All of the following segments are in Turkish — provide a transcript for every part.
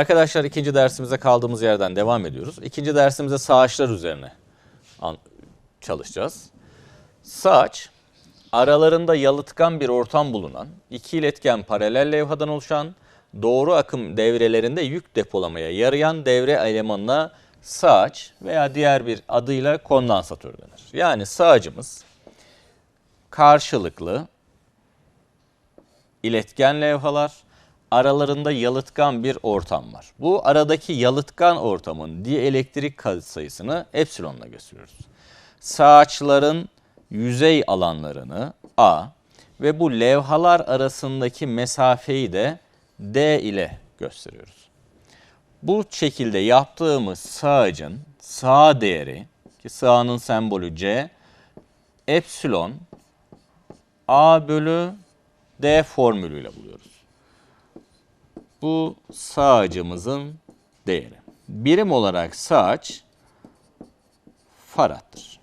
Arkadaşlar ikinci dersimize kaldığımız yerden devam ediyoruz. İkinci dersimize sağaçlar üzerine çalışacağız. Sağaç, aralarında yalıtkan bir ortam bulunan, iki iletken paralel levhadan oluşan, doğru akım devrelerinde yük depolamaya yarayan devre elemanına sağaç veya diğer bir adıyla kondansatör denir. Yani sağacımız karşılıklı iletken levhalar, aralarında yalıtkan bir ortam var. Bu aradaki yalıtkan ortamın dielektrik katsayısını epsilonla gösteriyoruz. Sağaçların yüzey alanlarını A ve bu levhalar arasındaki mesafeyi de D ile gösteriyoruz. Bu şekilde yaptığımız sağacın sağ değeri ki sağının sembolü C epsilon A bölü D formülüyle buluyoruz. Bu sağacımızın değeri. Birim olarak sağaç farattır.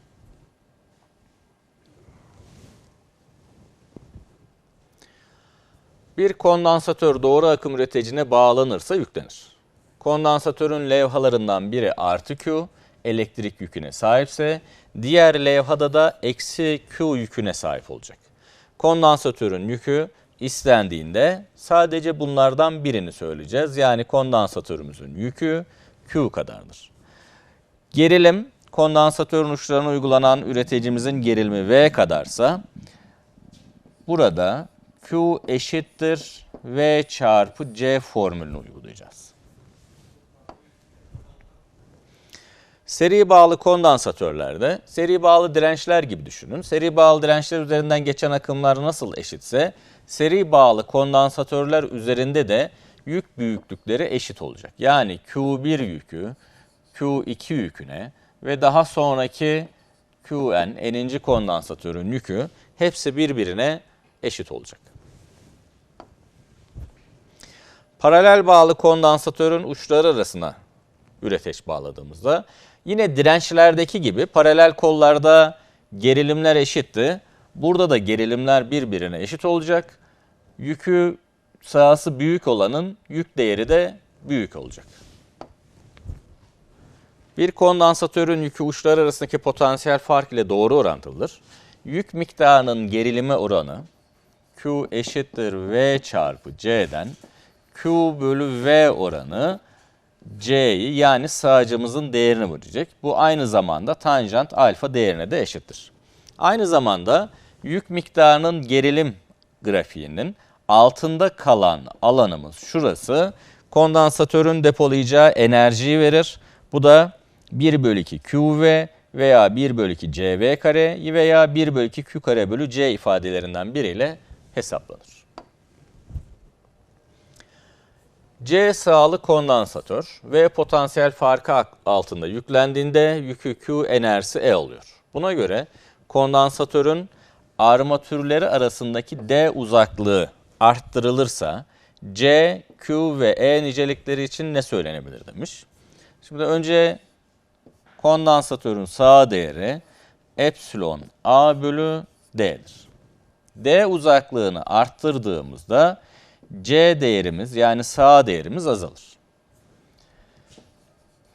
Bir kondansatör doğru akım üreticine bağlanırsa yüklenir. Kondansatörün levhalarından biri artı Q elektrik yüküne sahipse diğer levhada da eksi Q yüküne sahip olacak. Kondansatörün yükü istendiğinde sadece bunlardan birini söyleyeceğiz. Yani kondansatörümüzün yükü Q kadardır. Gerilim kondansatörün uçlarına uygulanan üreticimizin gerilimi V kadarsa burada Q eşittir V çarpı C formülünü uygulayacağız. Seri bağlı kondansatörlerde seri bağlı dirençler gibi düşünün. Seri bağlı dirençler üzerinden geçen akımlar nasıl eşitse seri bağlı kondansatörler üzerinde de yük büyüklükleri eşit olacak. Yani Q1 yükü Q2 yüküne ve daha sonraki Qn n'inci kondansatörün yükü hepsi birbirine eşit olacak. Paralel bağlı kondansatörün uçları arasına üreteç bağladığımızda yine dirençlerdeki gibi paralel kollarda gerilimler eşitti. Burada da gerilimler birbirine eşit olacak. Yükü sahası büyük olanın yük değeri de büyük olacak. Bir kondansatörün yükü uçları arasındaki potansiyel fark ile doğru orantılıdır. Yük miktarının gerilime oranı Q eşittir V çarpı C'den Q bölü V oranı C'yi yani sağcımızın değerini verecek. Bu aynı zamanda tanjant alfa değerine de eşittir. Aynı zamanda yük miktarının gerilim grafiğinin altında kalan alanımız şurası kondansatörün depolayacağı enerjiyi verir. Bu da 1 bölü 2 QV veya 1 bölü 2 CV kare veya 1 bölü 2 Q kare bölü C ifadelerinden biriyle hesaplanır. C sağlı kondansatör ve potansiyel farkı altında yüklendiğinde yükü Q enerjisi E oluyor. Buna göre kondansatörün armatürleri arasındaki D uzaklığı arttırılırsa C, Q ve E nicelikleri için ne söylenebilir demiş. Şimdi önce kondansatörün sağ değeri epsilon A bölü D'dir. D uzaklığını arttırdığımızda C değerimiz yani sağ değerimiz azalır.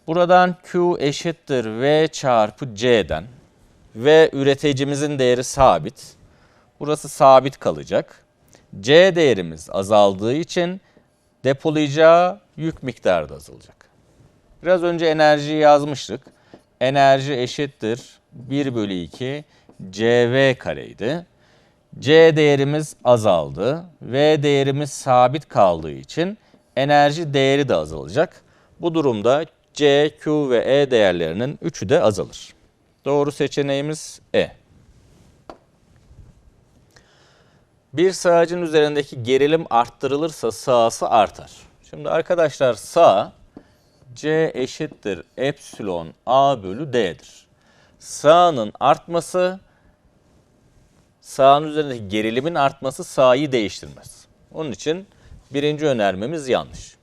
Buradan Q eşittir V çarpı C'den ve üreticimizin değeri sabit. Burası sabit kalacak. C değerimiz azaldığı için depolayacağı yük miktarı da azalacak. Biraz önce enerjiyi yazmıştık. Enerji eşittir 1 bölü 2 CV kareydi. C değerimiz azaldı. V değerimiz sabit kaldığı için enerji değeri de azalacak. Bu durumda C, Q ve E değerlerinin üçü de azalır. Doğru seçeneğimiz E. Bir sağacın üzerindeki gerilim arttırılırsa sağası artar. Şimdi arkadaşlar sağ C eşittir epsilon A bölü D'dir. Sağının artması sağın üzerindeki gerilimin artması sağı değiştirmez. Onun için birinci önermemiz yanlış.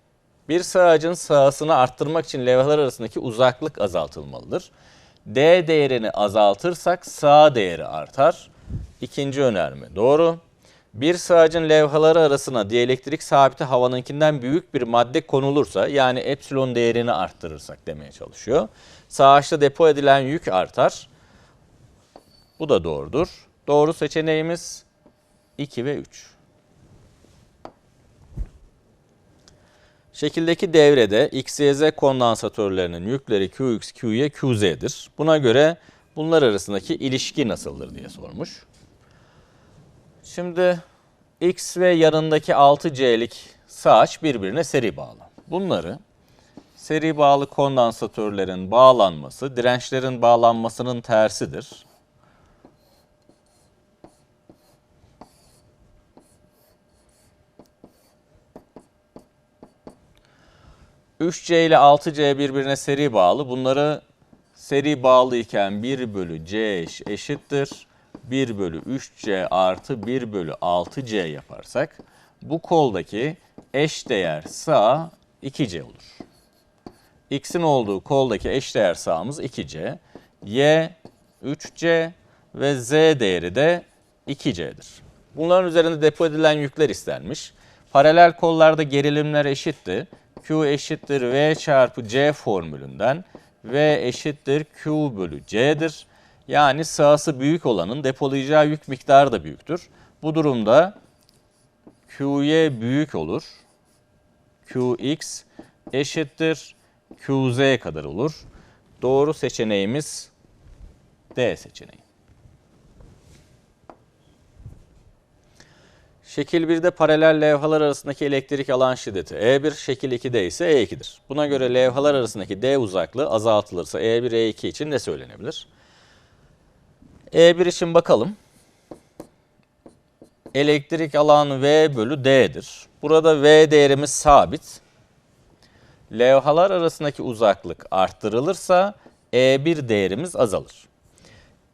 Bir sağacın sahasını arttırmak için levhalar arasındaki uzaklık azaltılmalıdır. D değerini azaltırsak sağ değeri artar. İkinci önerme doğru. Bir sığacın levhaları arasına dielektrik sabiti havanınkinden büyük bir madde konulursa yani epsilon değerini arttırırsak demeye çalışıyor. Sağaçta depo edilen yük artar. Bu da doğrudur. Doğru seçeneğimiz 2 ve 3. Şekildeki devrede X, Y, Z kondansatörlerinin yükleri QX, QY, QZ'dir. Buna göre bunlar arasındaki ilişki nasıldır diye sormuş. Şimdi X ve yanındaki 6C'lik sağaç birbirine seri bağlı. Bunları seri bağlı kondansatörlerin bağlanması dirençlerin bağlanmasının tersidir. ...3C ile 6C birbirine seri bağlı. Bunları seri bağlı iken 1 bölü C eş- eşittir. 1 bölü 3C artı 1 bölü 6C yaparsak... ...bu koldaki eş değer sağ 2C olur. X'in olduğu koldaki eşdeğer sağımız 2C. Y 3C ve Z değeri de 2C'dir. Bunların üzerinde depo edilen yükler istenmiş. Paralel kollarda gerilimler eşitti. Q eşittir V çarpı C formülünden V eşittir Q bölü C'dir. Yani sağısı büyük olanın depolayacağı yük miktarı da büyüktür. Bu durumda QY büyük olur. QX eşittir QZ kadar olur. Doğru seçeneğimiz D seçeneği. Şekil 1'de paralel levhalar arasındaki elektrik alan şiddeti E1, şekil 2'de ise E2'dir. Buna göre levhalar arasındaki D uzaklığı azaltılırsa E1, E2 için ne söylenebilir? E1 için bakalım. Elektrik alan V bölü D'dir. Burada V değerimiz sabit. Levhalar arasındaki uzaklık arttırılırsa E1 değerimiz azalır.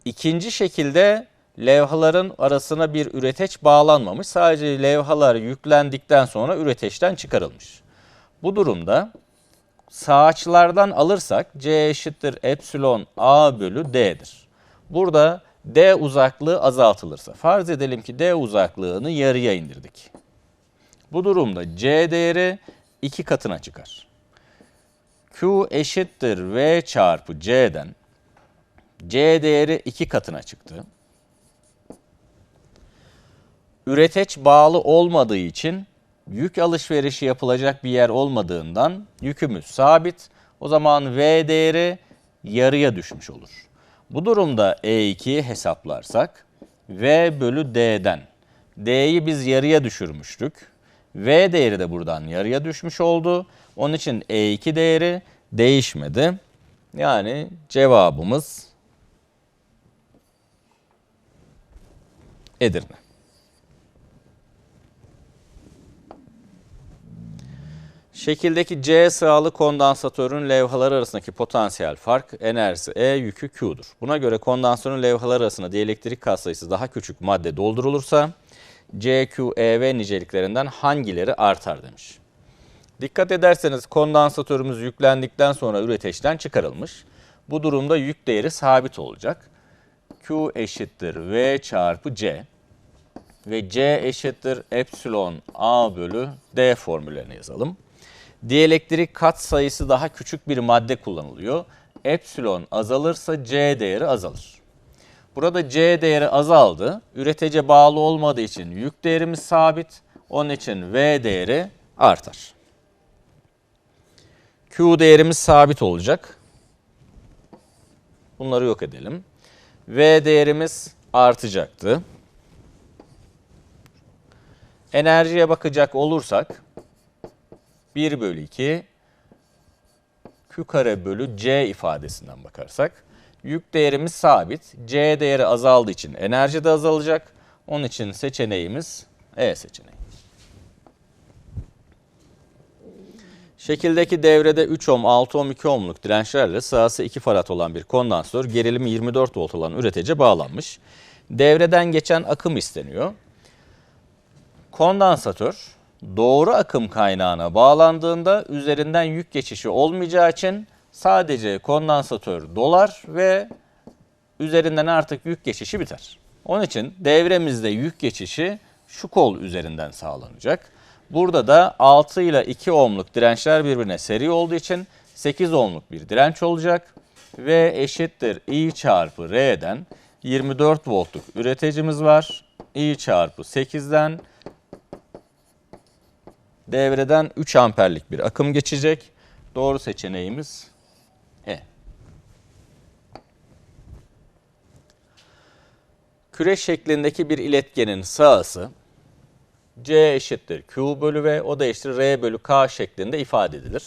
İkinci şekilde levhaların arasına bir üreteç bağlanmamış. Sadece levhalar yüklendikten sonra üreteçten çıkarılmış. Bu durumda sağaçlardan alırsak C eşittir epsilon A bölü D'dir. Burada D uzaklığı azaltılırsa farz edelim ki D uzaklığını yarıya indirdik. Bu durumda C değeri iki katına çıkar. Q eşittir V çarpı C'den C değeri iki katına çıktı. Üreteç bağlı olmadığı için yük alışverişi yapılacak bir yer olmadığından yükümüz sabit. O zaman V değeri yarıya düşmüş olur. Bu durumda E2'yi hesaplarsak V bölü D'den D'yi biz yarıya düşürmüştük. V değeri de buradan yarıya düşmüş oldu. Onun için E2 değeri değişmedi. Yani cevabımız Edirne. Şekildeki C sığalı kondansatörün levhaları arasındaki potansiyel fark enerjisi E yükü Q'dur. Buna göre kondansatörün levhaları arasında dielektrik katsayısı daha küçük madde doldurulursa C, Q, E ve niceliklerinden hangileri artar demiş. Dikkat ederseniz kondansatörümüz yüklendikten sonra üreteçten çıkarılmış. Bu durumda yük değeri sabit olacak. Q eşittir V çarpı C ve C eşittir epsilon A bölü D formüllerini yazalım. Dielektrik kat sayısı daha küçük bir madde kullanılıyor. Epsilon azalırsa C değeri azalır. Burada C değeri azaldı. Üretece bağlı olmadığı için yük değerimiz sabit. Onun için V değeri artar. Q değerimiz sabit olacak. Bunları yok edelim. V değerimiz artacaktı. Enerjiye bakacak olursak 1 bölü 2 Q kare bölü C ifadesinden bakarsak yük değerimiz sabit. C değeri azaldığı için enerji de azalacak. Onun için seçeneğimiz E seçeneği. Şekildeki devrede 3 ohm, 6 ohm, 2 ohmluk dirençlerle sahası 2 farad olan bir kondansatör gerilimi 24 volt olan üretece bağlanmış. Devreden geçen akım isteniyor. Kondansatör doğru akım kaynağına bağlandığında üzerinden yük geçişi olmayacağı için sadece kondansatör dolar ve üzerinden artık yük geçişi biter. Onun için devremizde yük geçişi şu kol üzerinden sağlanacak. Burada da 6 ile 2 ohmluk dirençler birbirine seri olduğu için 8 ohmluk bir direnç olacak. V eşittir I çarpı R'den 24 voltluk üreticimiz var. I çarpı 8'den devreden 3 amperlik bir akım geçecek. Doğru seçeneğimiz E. Küre şeklindeki bir iletkenin sağısı C eşittir Q bölü V, o da eşittir R bölü K şeklinde ifade edilir.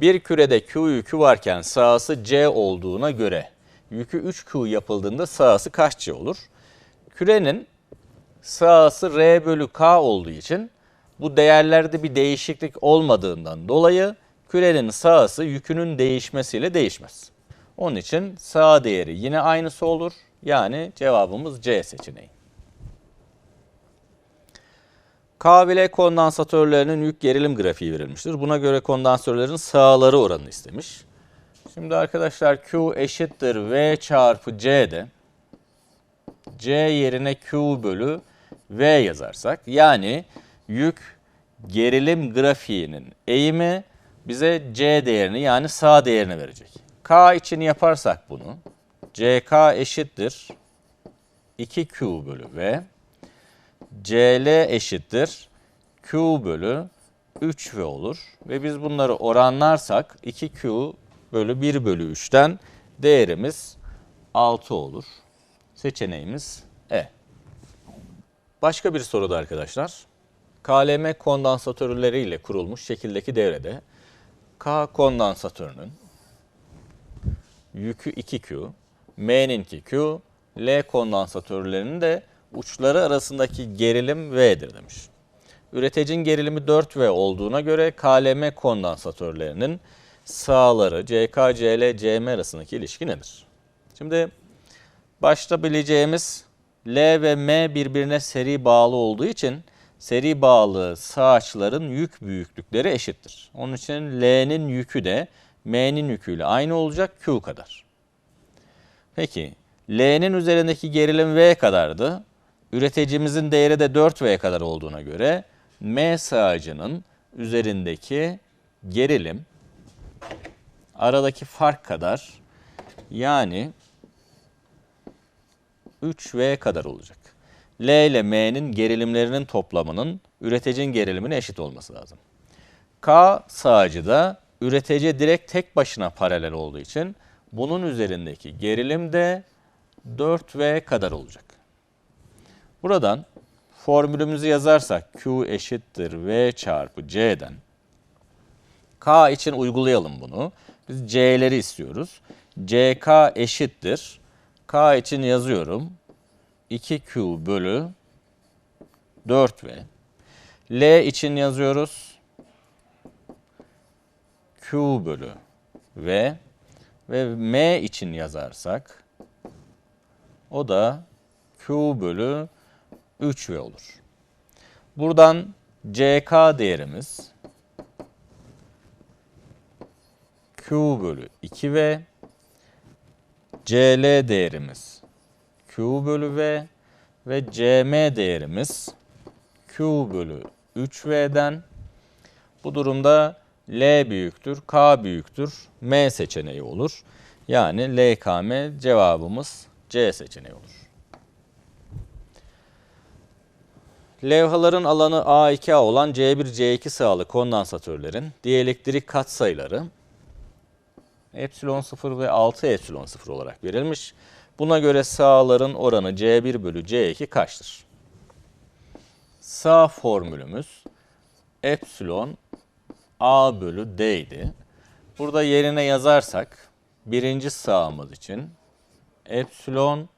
Bir kürede Q yükü varken sağısı C olduğuna göre yükü 3Q yapıldığında sağısı kaç C olur? Kürenin sağısı R bölü K olduğu için bu değerlerde bir değişiklik olmadığından dolayı kürenin sağısı yükünün değişmesiyle değişmez. Onun için sağ değeri yine aynısı olur. Yani cevabımız C seçeneği. K kondansatörlerinin yük gerilim grafiği verilmiştir. Buna göre kondansatörlerin sağları oranını istemiş. Şimdi arkadaşlar Q eşittir V çarpı C'de C yerine Q bölü V yazarsak yani yük gerilim grafiğinin eğimi bize C değerini yani sağ değerini verecek. K için yaparsak bunu CK eşittir 2Q bölü V CL eşittir Q bölü 3V olur. Ve biz bunları oranlarsak 2Q bölü 1 bölü 3'ten değerimiz 6 olur. Seçeneğimiz E. Başka bir soruda arkadaşlar. KLM kondansatörleriyle kurulmuş şekildeki devrede K kondansatörünün yükü 2Q, M'ninki Q, L kondansatörlerinin de uçları arasındaki gerilim V'dir demiş. Üreticinin gerilimi 4V olduğuna göre KLM kondansatörlerinin sağları CK, CL, CM arasındaki ilişki nedir? Şimdi başta bileceğimiz L ve M birbirine seri bağlı olduğu için seri bağlı sağaçların yük büyüklükleri eşittir. Onun için L'nin yükü de M'nin yüküyle aynı olacak Q kadar. Peki L'nin üzerindeki gerilim V kadardı. Üreticimizin değeri de 4V kadar olduğuna göre M sağacının üzerindeki gerilim aradaki fark kadar yani 3V kadar olacak. L ile M'nin gerilimlerinin toplamının üreticinin gerilimine eşit olması lazım. K sağacı da üretici direkt tek başına paralel olduğu için bunun üzerindeki gerilim de 4V kadar olacak. Buradan formülümüzü yazarsak Q eşittir V çarpı C'den K için uygulayalım bunu. Biz C'leri istiyoruz. CK eşittir. K için yazıyorum. 2Q bölü 4V. L için yazıyoruz. Q bölü V. Ve M için yazarsak o da Q bölü 3V olur. Buradan CK değerimiz Q bölü 2V, CL değerimiz Q bölü V ve CM değerimiz Q bölü 3V'den bu durumda L büyüktür, K büyüktür, M seçeneği olur. Yani LKM cevabımız C seçeneği olur. Levhaların alanı A2A olan C1, C2 sağlı kondansatörlerin dielektrik katsayıları epsilon 0 ve 6 epsilon 0 olarak verilmiş. Buna göre sağların oranı C1 bölü C2 kaçtır? Sağ formülümüz epsilon A bölü D idi. Burada yerine yazarsak birinci sağımız için epsilon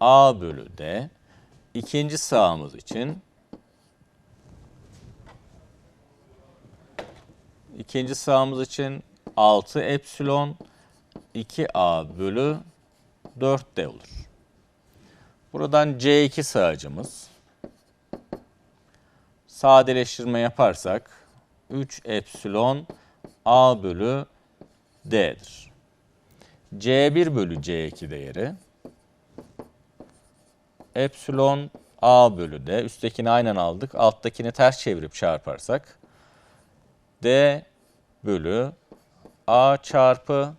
A bölü D ikinci sağımız için ikinci sağımız için 6 epsilon 2a bölü 4d olur. Buradan C2 sağacımız sadeleştirme yaparsak 3 epsilon a bölü d'dir. C1 bölü C2 değeri epsilon A bölü D. Üsttekini aynen aldık. Alttakini ters çevirip çarparsak D bölü A çarpı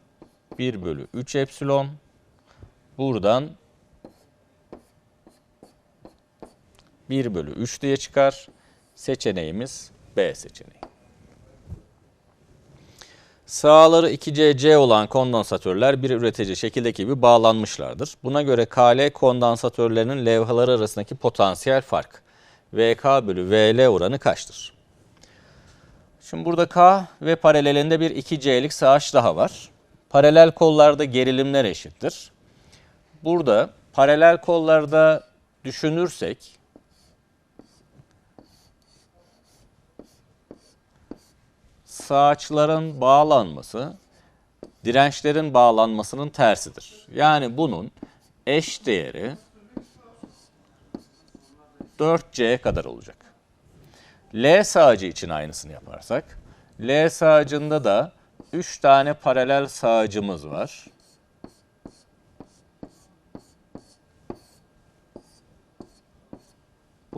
1 bölü 3 epsilon. Buradan 1 bölü 3 diye çıkar. Seçeneğimiz B seçeneği. Sağları 2CC olan kondansatörler bir üretici şekildeki gibi bağlanmışlardır. Buna göre KL kondansatörlerinin levhaları arasındaki potansiyel fark VK bölü VL oranı kaçtır? Şimdi burada K ve paralelinde bir 2C'lik sağaç daha var. Paralel kollarda gerilimler eşittir. Burada paralel kollarda düşünürsek sağaçların bağlanması dirençlerin bağlanmasının tersidir. Yani bunun eş değeri 4C kadar olacak. L sağcı için aynısını yaparsak, L sağcında da 3 tane paralel sağcımız var.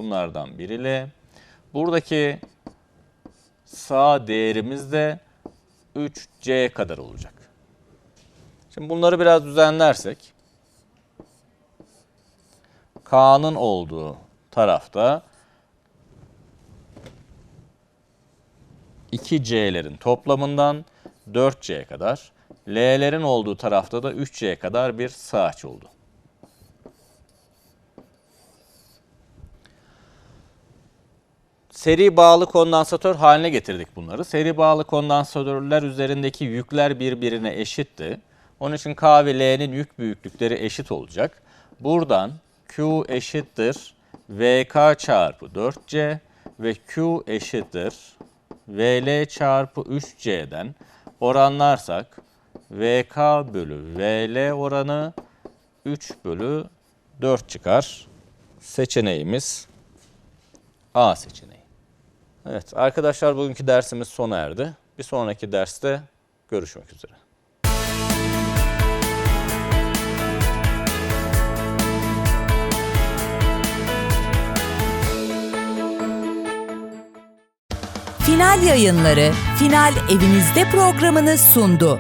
Bunlardan biri L. Buradaki sağ değerimiz de 3C kadar olacak. Şimdi bunları biraz düzenlersek K'nın olduğu tarafta 2C'lerin toplamından 4C kadar, L'lerin olduğu tarafta da 3C kadar bir sağaç oldu. Seri bağlı kondansatör haline getirdik bunları. Seri bağlı kondansatörler üzerindeki yükler birbirine eşitti. Onun için K ve L'nin yük büyüklükleri eşit olacak. Buradan Q eşittir VK çarpı 4C ve Q eşittir VL çarpı 3C'den oranlarsak VK bölü VL oranı 3 bölü 4 çıkar. Seçeneğimiz A seçeneği. Evet arkadaşlar bugünkü dersimiz sona erdi. Bir sonraki derste görüşmek üzere. Final yayınları Final Evinizde programını sundu.